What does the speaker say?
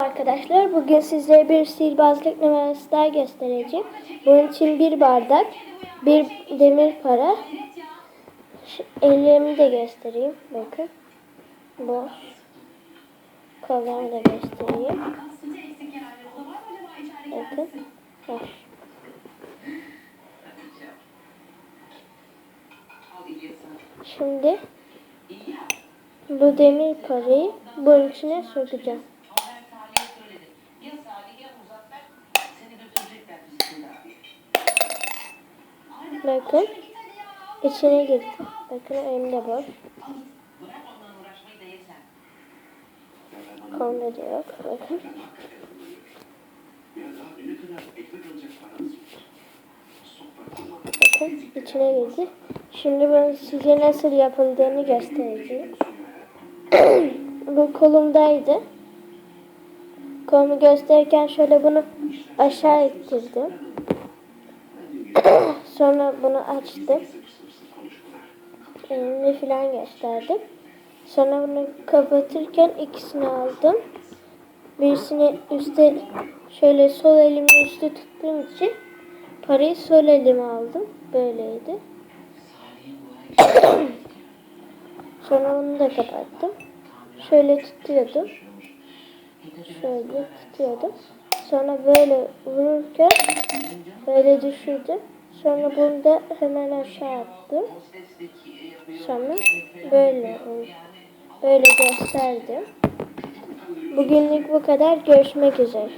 Arkadaşlar bugün size bir sihirbazlık numarası daha göstereceğim. Bunun için bir bardak, bir demir para. Şu ellerimi de göstereyim. Bakın. Boş. Kollarımı da göstereyim. Bakın. Boş. Şimdi bu demir parayı bunun içine sokacağım. Bakın. içine girdi. Bakın elimde boş. Kolunda da yok. Bakın. Bakın içine girdi. Şimdi ben size nasıl yapıldığını göstereceğim. Bu kolumdaydı. Kolumu gösterirken şöyle bunu aşağı ittirdim. Sonra bunu açtım. Elini falan gösterdim. Sonra bunu kapatırken ikisini aldım. Birisini üstte şöyle sol elimle üstte tuttuğum için parayı sol elime aldım. Böyleydi. Sonra onu da kapattım. Şöyle tutuyordum. Şöyle tutuyordum. Sonra böyle vururken böyle düşürdüm. Sonra bunu da hemen aşağı attım. Sonra böyle. Böyle gösterdim. Bugünlük bu kadar. Görüşmek üzere.